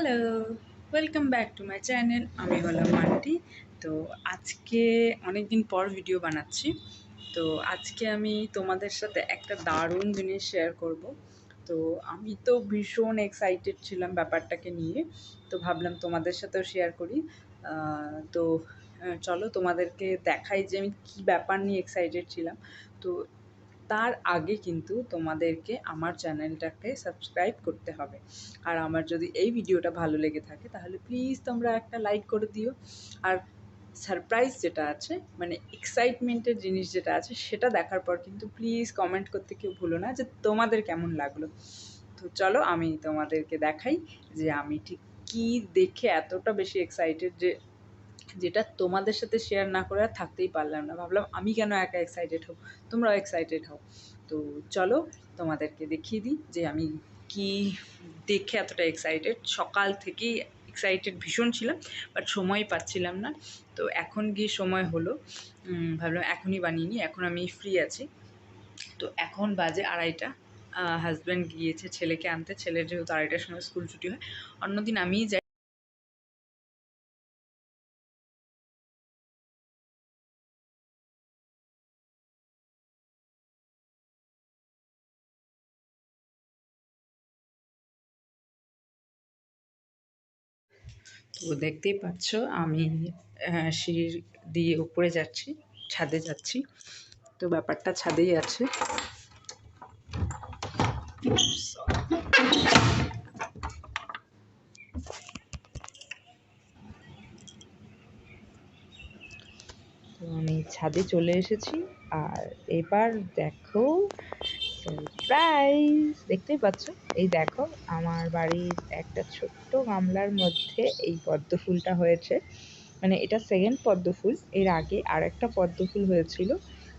Hello welcome back to my channel আমি হলাম মান্টি তো আজকে অনেক দিন পর ভিডিও বানাচ্ছি। তো আজকে আমি তোমাদের সাথে একটা দারুণ জিনিস শেয়ার করব। তো আমি তো ভীষণ এক্সাইটেড ছিলাম ব্যাপারটাকে নিয়ে। তো ভাবলাম তোমাদের সাথেও শেয়ার করি। তো চলো তোমাদেরকে দেখাই যে আমি কী ব্যাপার নিয়ে এক্সাইটেড ছিলাম। তো তার আগে কিন্তু তোমাদেরকে আমার চ্যানেলটাকে সাবস্ক্রাইব করতে হবে। আর আমার যদি এই ভিডিওটা ভালো লেগে থাকে, তাহলে প্লিজ তোমরা একটা লাইক করে দিও। আর সারপ্রাইজ যেটা আছে মানে এক্সাইটমেন্টের জিনিস যেটা আছে, সেটা দেখার পর কিন্তু প্লিজ কমেন্ট করতে কেউ ভুলো না যে তোমাদের কেমন লাগল। তো চলো আমি তোমাদেরকে দেখাই যে আমি ঠিক কী দেখে এতটা বেশি এক্সাইটেড যে যেটা তোমাদের সাথে শেয়ার না করে আর থাকতেই পারলাম না। ভাবলাম আমি কেন একা এক্সাইটেড হব? তোমরাও এক্সাইটেড হও। তো চলো তোমাদেরকে দেখিয়ে দিই যে আমি কি দেখে এতটা এক্সাইটেড সকাল থেকেই এক্সাইটেড ভীষণ ছিলাম বাট সময় পাচ্ছিলাম না। তো এখন গিয়ে সময় হলো। ভাবলাম এখনই বানিয়ে নিই। এখন আমি ফ্রি আছি। তো এখন বাজে আড়াইটা। হাজব্যান্ড গিয়েছে ছেলেকে আনতে। ছেলের যেহেতু আড়াইটার সময় স্কুল ছুটি হয়। অন্যদিন আমিই যাই। তো দেখতেই পাচ্ছ, আমি সিঁড়ি দিয়ে উপরে যাচ্ছি, ছাদে যাচ্ছি। তো ব্যাপারটা ছাদেই আছে। আমি ছাদে চলে এসেছি, আর এবার দেখো সারপ্রাইজ দেখতেই পাচ্ছ? এই দেখো, আমার বাড়ির একটা ছোট্ট গামলার মধ্যে এই পদ্ম ফুলটা হয়েছে। মানে এটা সেকেন্ড পদ্ম ফুল এর আগে আর একটা পদ্ম ফুল হয়েছিল,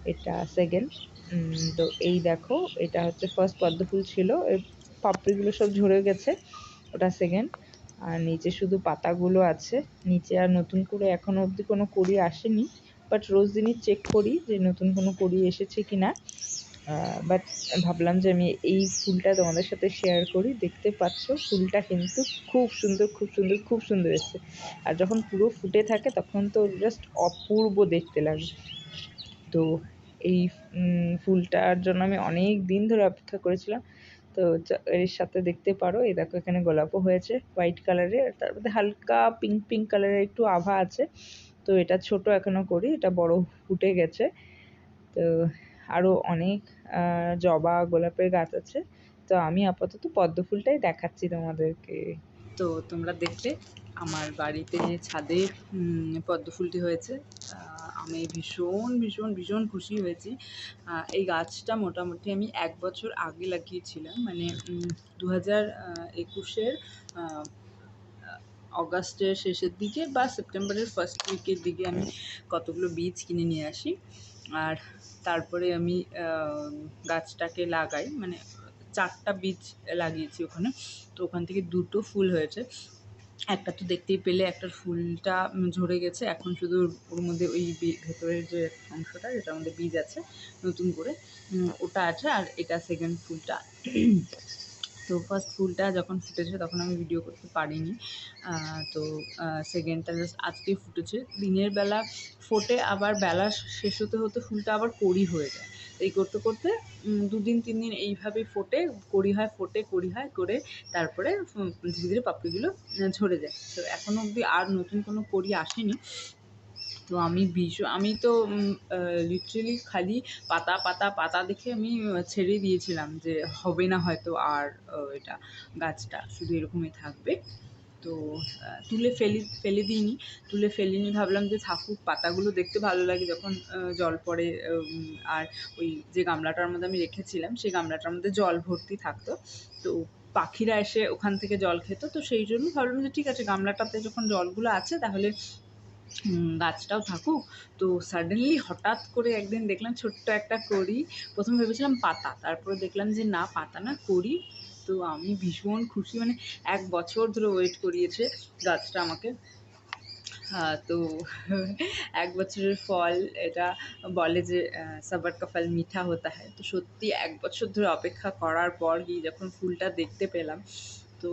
এটা সেকেন্ড তো এই দেখো, এটা হচ্ছে ফার্স্ট পদ্ম ফুল ছিল পাপড়িগুলো সব ঝরে গেছে, ওটা সেকেন্ড আর নিচে শুধু পাতাগুলো আছে, নিচে আর নতুন করে এখনও অবধি কোনো কড়ি আসেনি বাট রোজ দিনই চেক করি যে নতুন কোনো কড়ি এসেছে কি না বাট ভাবলাম যে আমি এই ফুলটা তোমাদের সাথে শেয়ার করি। দেখতে পাচ্ছ, ফুলটা কিন্তু খুব সুন্দর খুব সুন্দর খুব সুন্দর এসছে। আর যখন পুরো ফুটে থাকে, তখন তো জাস্ট অপূর্ব দেখতে লাগে। তো এই ফুলটার জন্য আমি অনেক দিন ধরে অপেক্ষা করেছিলাম। তো এর সাথে দেখতে পারো, এই দেখো এখানে গোলাপও হয়েছে হোয়াইট কালারের তার মধ্যে হালকা পিঙ্ক পিঙ্ক কালারের একটু আভা আছে। তো এটা ছোট এখনও করি, এটা বড় ফুটে গেছে। তো আরও অনেক জবা, গোলাপের গাছ আছে। তো আমি আপাতত পদ্ম ফুলটাই দেখাচ্ছি তোমাদেরকে। তো তোমরা দেখলে আমার বাড়িতে ছাদে পদ্ম ফুলটি হয়েছে আমি ভীষণ ভীষণ ভীষণ খুশি হয়েছি। এই গাছটা মোটামুটি আমি এক বছর আগে লাগিয়েছিলাম। মানে দু হাজার একুশের অগাস্টের শেষের দিকে বা সেপ্টেম্বরের ফার্স্ট উইকের দিকে আমি কতগুলো বীজ কিনে নিয়ে আসি। আর তারপরে আমি গাছটাকে লাগাই। মানে চারটা বীজ লাগিয়েছি ওখানে। তো ওখান থেকে দুটো ফুল হয়েছে। একটা তো দেখতেই পেলে, একটা ফুলটা ঝরে গেছে। এখন শুধু ওর মধ্যে ওই ভেতরের যে অংশটা যেটার মধ্যে বীজ আছে, নতুন করে ওটা আছে। আর এটা সেকেন্ড ফুলটা। তো ফার্স্ট ফুলটা যখন ফুটেছে তখন আমি ভিডিও করতে পারিনি। তো সেকেন্ডটা জাস্ট আজকেই ফুটেছে। দিনের বেলা ফোটে, আবার বেলা শেষ হতে হতে ফুলটা আবার কড়ি হয়ে যায়। এই করতে করতে দুদিন, তিন দিন এইভাবেই ফোটে, কড়ি হয়, ফোটে, কড়ি হয়, করে তারপরে ধীরে ধীরে পাপড়িগুলো ঝরে যায়। তো এখনও অবধি আর নতুন কোনো কড়ি আসেনি। তো আমি ভীষণ, আমি তো লিটারেলি খালি পাতা পাতা পাতা দেখে আমি ছেড়ে দিয়েছিলাম যে হবে না হয়তো আর এটা গাছটা, শুধু এরকমই থাকবে। তো তুলে ফেলি, ফেলে দিইনি, তুলে ফেলিনি, ভাবলাম যে থাকুক, পাতাগুলো দেখতে ভালো লাগে যখন জল পড়ে আর ওই যে গামলাটার মধ্যে আমি রেখেছিলাম, সেই গামলাটার মধ্যে জল ভর্তি থাকতো। তো পাখিরা এসে ওখান থেকে জল খেত, তো সেই জন্য ভাবলাম যে ঠিক আছে, গামলাটাতে যখন জলগুলো আছে, তাহলে গাছটাও থাকুক। তো সাডেনলি হঠাৎ করে একদিন দেখলাম ছোট্ট একটা কড়ি, প্রথমে ভেবেছিলাম পাতা, তারপরে দেখলাম যে না, পাতা না, কড়ি। তো আমি ভীষণ খুশি মানে এক বছর ধরে ওয়েট করিয়েছে গাছটা আমাকে। তো এক বছরের ফল, এটা বলে যে সবার কা মিঠা হতা হয়। তো সত্যি এক বছর ধরে অপেক্ষা করার পর গিয়ে যখন ফুলটা দেখতে পেলাম, তো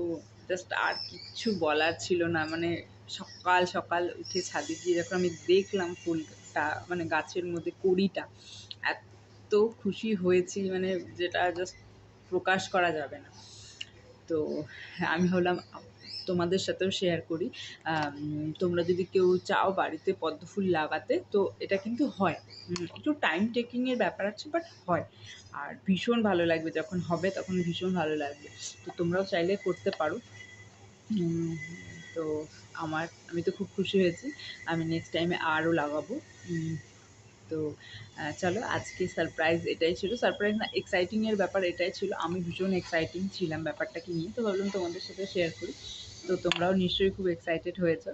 জাস্ট আর কিচ্ছু বলার ছিল না। মানে সকাল সকাল উঠে ছাদে গিয়ে যখন আমি দেখলাম ফুলটা মানে গাছের মধ্যে কড়িটা, এত খুশি হয়েছি মানে যেটা জাস্ট প্রকাশ করা যাবে না। তো আমি ভাবলাম তোমাদের সাথেও শেয়ার করি। তোমরা যদি কেউ চাও বাড়িতে পদ্ম ফুল লাগাতে, তো এটা কিন্তু হয়। একটু টাইম টেকিংয়ের ব্যাপার আছে বাট হয়। আর ভীষণ ভালো লাগবে, যখন হবে তখন ভীষণ ভালো লাগবে। তো তোমরাও চাইলে করতে পারো। তো আমার, আমি তো খুব খুশি হয়েছি। আমি নেক্সট টাইমে আরও লাগাবো। তো চলো আজকে সারপ্রাইজ এটাই ছিল। সারপ্রাইজ না এক্সাইটিংয়ের ব্যাপার এটাই ছিল। আমি ভীষণ এক্সাইটিং ছিলাম ব্যাপারটাকে নিয়ে। তো ভাবলাম তোমাদের সাথে শেয়ার করি। তো তোমরাও নিশ্চয়ই খুব এক্সাইটেড হয়েছো।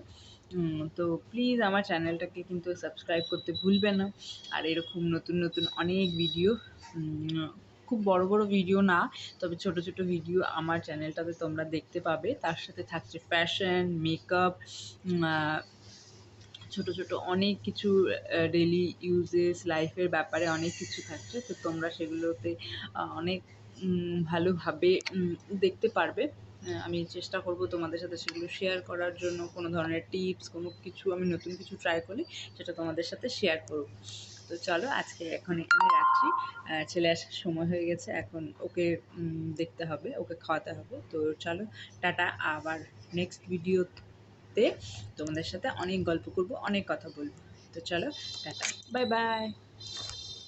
তো প্লিজ আমার চ্যানেলটাকে কিন্তু সাবস্ক্রাইব করতে ভুলবে না। আর এরকম নতুন নতুন অনেক ভিডিও খুব বড় বড় ভিডিও না, তবে ছোট ছোট ভিডিও আমার চ্যানেলটাতে তোমরা দেখতে পাবে। তার সাথে থাকছে ফ্যাশন মেকআপ ছোট ছোট অনেক কিছু ডেলি ইউজেস লাইফের ব্যাপারে অনেক কিছু থাকছে। তো তোমরা সেগুলোতে অনেক ভালোভাবে দেখতে পারবে। আমি চেষ্টা করব তোমাদের সাথে সেগুলো শেয়ার করার জন্য। কোনো ধরনের টিপস কোনো কিছু আমি নতুন কিছু ট্রাই করি, সেটা তোমাদের সাথে শেয়ার করব। তো চলো, আজকে এখন এখানে রাখছি। ছেলে আসার সময় হয়ে গেছে, এখন ওকে দেখতে হবে, ওকে খাওয়াতে হবে। তো চলো, টাটা। আবার নেক্সট ভিডিওতে তোমাদের সাথে অনেক গল্প করব, অনেক কথা বলব। তো চলো, টাটা। Bye bye